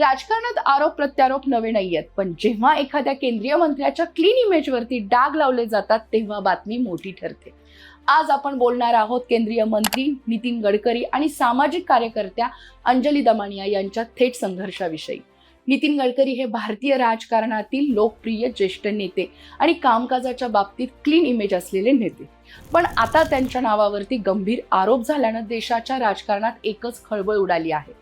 राजकारणात आरोप प्रत्यारोप नवे नाही आहेत पण जेव्हा एखाद्या केंद्रीय मंत्र्याच्या क्लीन इमेजवरती डाग लावले जातात तेव्हा बातमी मोठी ठरते. आज आपण बोलणार आहोत केंद्रीय मंत्री नितीन गडकरी आणि सामाजिक कार्यकर्त्या अंजली दमानिया यांच्या थेट संघर्षाविषयी. नितीन गडकरी हे भारतीय राजकारणातील लोकप्रिय ज्येष्ठ नेते आणि कामकाजाच्या बाबतीत क्लीन इमेज असलेले नेते. पण आता त्यांच्या नावावरती गंभीर आरोप झाल्यानं देशाच्या राजकारणात एकच खळबळ उडाली आहे.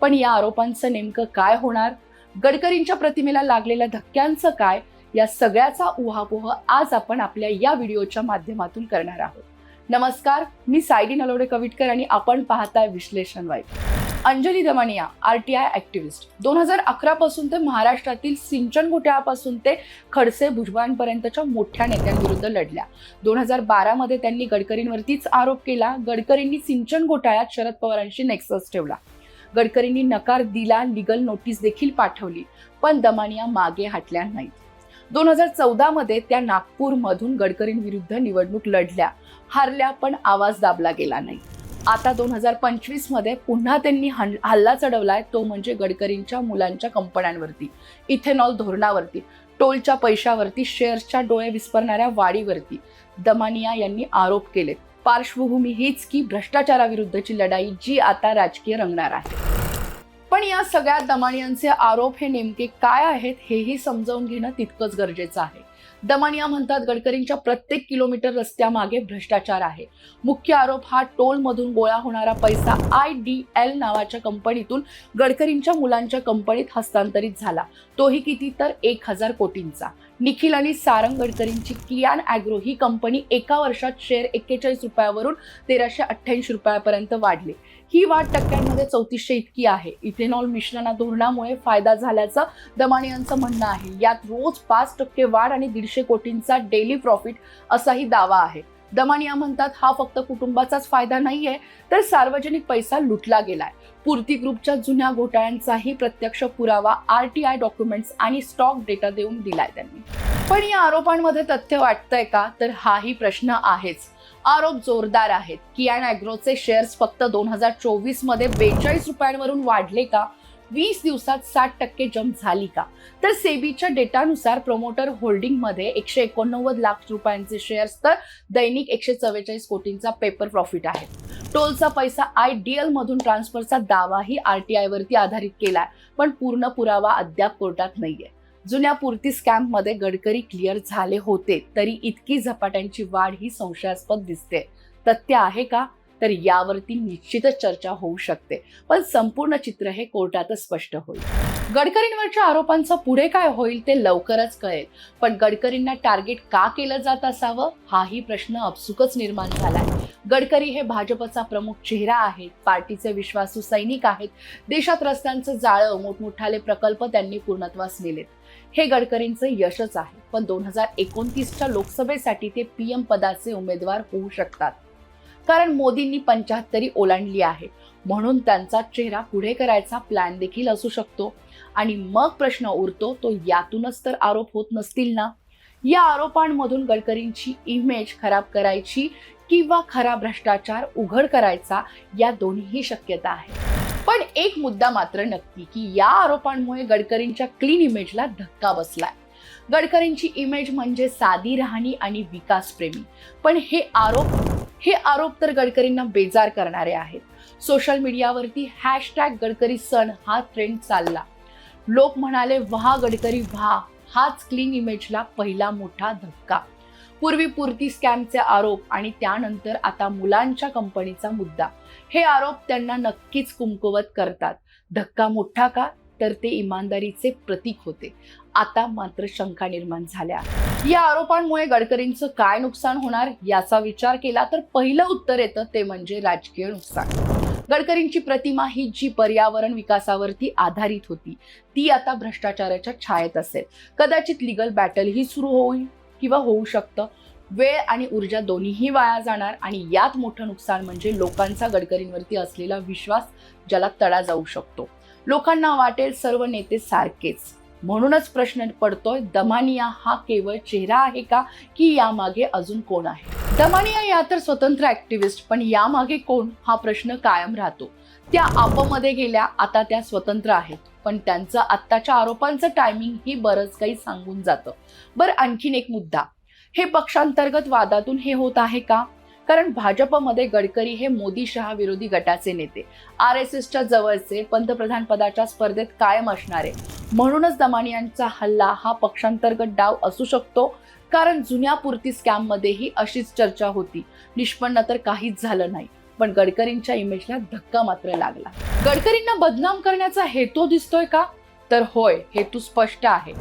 पण या आरोपांचं नेमकं काय होणार? गडकरींच्या प्रतिमेला लागलेल्या धक्क्यांचं काय? या सगळ्याचा उहापोह आज आपण आपल्या या व्हिडिओच्या माध्यमातून करणार आहोत. नमस्कार मी सायडी नलोडे कविटकर आणि आपण पाहताय विश्लेषण वाईट Anjali Damania R T I activist. दोन हजार अकरापासून ते महाराष्ट्रातील सिंचन घोटाळ्यापासून ते खडसे भुजबळांपर्यंतच्या मोठ्या नेत्यांविरुद्ध लढल्या. दोन हजार बारामध्ये त्यांनी गडकरींवरतीच आरोप केला. गडकरींनी सिंचन घोटाळ्यात शरद पवारांशी नेक्सस ठेवला. गडकरींनी नकार दिला लिगल नोटीस देखील पाठवली पण दमानिया मागे हटल्या नाहीत. दोन हजार चौदामध्ये त्या नागपूरमधून गडकरींविरुद्ध निवडणूक लढल्या हारल्या पण आवाज दाबला गेला नाही. आता दोन हजार पंचवीसमध्ये पुन्हा त्यांनी हल्ला चढवलाय तो म्हणजे गडकरींच्या मुलांच्या कंपन्यांवरती इथेनॉल धोरणावरती टोलच्या पैशावरती शेअर्सच्या डोळे विस्परणाऱ्या वाढीवरती दमानिया यांनी आरोप केलेत. पार्श्वभूमी हीच की भ्रष्टाचाराविरुद्धची लढाई जी आता राजकीय रंगणार आहे. पण या सगळ्या दमानियांचे आरोप हे नेमके काय आहेत हेही समजावून घेणं तितकंच गरजेचं आहे. दमानिया म्हणतात गडकरींच्या प्रत्येक किलोमीटर रस्त्यामागे भ्रष्टाचार आहे. मुख्य आरोप हा टोलमधून गोळा होणारा पैसा आय डी एल नावाच्या कंपनीतून गडकरींच्या मुलांच्या कंपनीत हस्तांतरित झाला. तोही किती तर एक हजार कोटींचा. निखिल आणि सारंग गडकरींची कियान ॲग्रो ही कंपनी एका वर्षात शेअर एक्केचाळीस रुपयावरून तेराशे अठ्ठ्याऐंशी रुपयापर्यंत वाढली. ही वाढ टक्क्यांमध्ये चौतीसशे इतकी आहे. इथेनॉल मिश्रणा धोरणामुळे फायदा झाल्याचं दमानियांचं म्हणणं आहे. यात रोज पाच टक्के वाढ आणि दीडशे कोटींचा डेली प्रॉफिट असाही दावा आहे. दमानिया म्हणतात हा फक्त कुटुंबाचाच फायदा नाहीये तर सार्वजनिक पैसा लुटला गेलाय. पूर्ती ग्रुपच्या जुन्या घोटाळ्यांचाही प्रत्यक्ष पुरावा आर टी आय डॉक्युमेंट्स आणि स्टॉक डेटा देऊन दिलाय त्यांनी. पण या आरोपांमध्ये तथ्य वाटतंय का? तर हाही प्रश्न आहेच. आरोप जोरदार आहेत. कियान अॅग्रोचे शेअर्स फक्त दोन हजार चोवीसमध्ये बेचाळीस रुपयांवरून वाढले का? वीस दिवसात साठ टक्के जंप झाली का? तर सेबीच्या डेटानुसार प्रमोटर होल्डिंगमध्ये एकशे एकोणनव्वद लाख रुपयांचे शेअर्स तर दैनिक एकशे चव्वेचाळीस कोटींचा पेपर प्रॉफिट आहे. टोलचा पैसा आय डी एल मधून ट्रान्सफरचा दावाही आर टी आय वरती आधारित केलाय पण पूर्ण पुरावा अद्याप कोर्टात नाहीये. जुन्या पूर्ती स्कॅम्पमध्ये गडकरी क्लिअर झाले होते तरी इतकी झपाट्यांची वाढ ही संशयास्पद दिसते. तथ्य आहे का? तर यावरती निश्चितच चर्चा होऊ शकते. पण संपूर्ण चित्र हे कोर्टातच स्पष्ट होईल. गडकरींवरच्या आरोपांचं पुढे काय होईल ते लवकरच कळेल. पण गडकरींना टार्गेट का केलं जात असावं हाही प्रश्न अपसुकच निर्माण झालाय. गडकरी हे भाजपचा प्रमुख चेहरा आहेत पार्टीचे विश्वासू सैनिक आहेत देशात रस्त्यांचं जाळं मोठमोठाले प्रकल्प त्यांनी पूर्णत्वास नेलेत. हे गडकरींचं यशच आहे. पण दोन हजार एकोणतीसच्या लोकसभेसाठी ते पीएम पदाचे उमेदवार होऊ शकतात. कारण मोदींनी पंचाहत्तरी ओलांडली आहे. म्हणून त्यांचा चेहरा पुढे करायचा प्लॅन देखील असू शकतो. आणि मग प्रश्न उरतो तो यातूनच तर आरोप होत नसतील ना? या आरोपांमधून गडकरींची इमेज खराब करायची किंवा खरा भ्रष्टाचार उघड करायचा या दोन्हीही शक्यता आहे. पण एक मुद्दा मात्र नक्की की या आरोपांमुळे गडकरींच्या क्लीन इमेजला धक्का बसलाय. गडकरींची इमेज म्हणजे साधी राहणी आणि विकासप्रेमी. पण हे आरोप हे आरोप तर गडकरींना बेजार करणारे आहेत. सोशल मीडियावरती हॅशटॅग गडकरी सण हा ट्रेंड चालला. लोक म्हणाले व्हा गडकरी व्हा हाच क्लीन इमेजला पहिला मोठा धक्का. पूर्वी पूर्ती स्कॅमचे आरोप आणि त्यानंतर आता मुलांच्या कंपनीचा मुद्दा. हे आरोप त्यांना नक्कीच कुमकुवत करतात. धक्का मोठा का? तर ते इमानदारीचे प्रतीक होते. आता मात्र शंका निर्माण झाल्या. या आरोपांमुळे गडकरींचं काय नुकसान होणार याचा विचार केला तर पहिलं उत्तर येतं ते म्हणजे राजकीय नुकसान. गडकरींची प्रतिमा ही जी पर्यावरण विकासावरती आधारित होती ती आता भ्रष्टाचाराच्या छायेत असेल. कदाचित लिगल बॅटल ही सुरू होईल किंवा होऊ शकतं. वेळ आणि ऊर्जा दोन्हीही वाया जाणार आणि यात मोठं नुकसान म्हणजे लोकांचा गडकरींवरती असलेला विश्वास ज्याला तडा जाऊ शकतो. लोकांना वाटेल सर्व नेते सारखेच. म्हणूनच प्रश्न पडतोय दमानिया हा केवळ चेहरा आहे का की यामागे अजून कोण आहे? दमानिया या तर स्वतंत्र ऍक्टिव्हिस्ट पण यामागे कोण हा प्रश्न कायम राहतो. त्या आपमध्ये गेल्या आता त्या स्वतंत्र आहेत. पण त्यांचं आत्ताच्या आरोपांचं टायमिंग ही बरंच काही सांगून जातं. बरं आणखीन एक मुद्दा. हे पक्षांतर्गत वादातून हे होत आहे का? कारण भाजपमध्ये गडकरी हे मोदी शहा विरोधी गटाचे नेते. आर एस एसच्या जवळचे पंतप्रधान पदाच्या स्पर्धेत कायम असणारे. म्हणूनच दमानियांचा हल्ला हा पक्षांतर्गत डाव असू शकतो कारण जुन्या पूर्ती स्कॅम मध्येही अशीच चर्चा होती. निष्पन्न तर काहीच झालं नाही पण गडकरींच्या इमेजला धक्का मात्र लागला. गडकरींना बदनाम करण्याचा हेतू दिसतोय का? तर होय हेतू स्पष्ट आहे.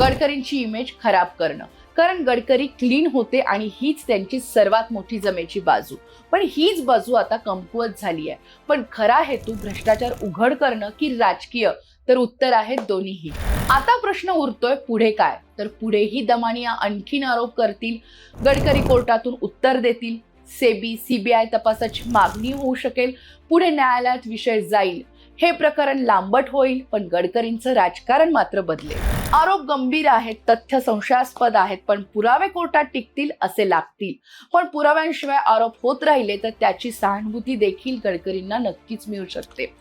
गडकरींची इमेज खराब करणं. कारण गडकरी क्लीन होते आणि हीच त्यांची सर्वात मोठी जमेची बाजू. पण हीच बाजू आता कमकुवत झाली आहे. पण खरा हेतू भ्रष्टाचार उघड करणं की राजकीय? तर उत्तर आहेत दोन्हीही. आता प्रश्न उरतोय पुढे काय? तर पुढेही दमानिया आणखीन आरोप करतील. गडकरी कोर्टातून उत्तर देतील. सेबी सीबीआय तपासाची मागणी होऊ शकेल. पुढे न्यायालयात विषय जाईल. हे प्रकरण लांबट होईल पण गडकरींचं राजकारण मात्र बदलेल. आरोप गंभीर आहेत तथ्य संशयास्पद आहेत पण पुरावे कोर्टात टिकतील असे लागतील. पण पुराव्यांशिवाय आरोप होत राहिले तर त्याची सहानुभूती देखील गडकरींना नक्कीच मिळू शकते.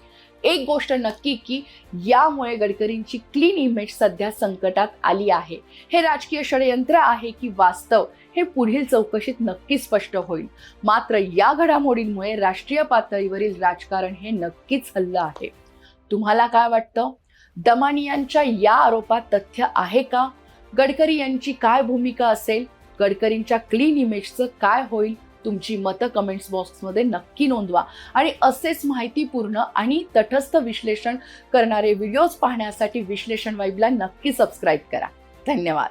एक गोष्ट नक्की की यामुळे गडकरींची क्लीन इमेज सध्या संकटात आली आहे. हे राजकीय षडयंत्र आहे की वास्तव हे पुढील चौकशीत नक्की स्पष्ट होईल. मात्र या घडामोडींमुळे राष्ट्रीय पातळीवरील राजकारण हे नक्कीच हल्लं आहे. तुम्हाला काय वाटतं? दमानियांच्या या आरोपात तथ्य आहे का? गडकरी यांची काय भूमिका असेल? गडकरींच्या क्लीन इमेजचं काय होईल? तुमची मतं कमेंट्स बॉक्समध्ये नक्की नोंदवा. आणि असेच माहितीपूर्ण आणि तटस्थ विश्लेषण करणारे व्हिडिओज पाहण्यासाठी विश्लेषण वाईबला नक्की सबस्क्राईब करा. धन्यवाद.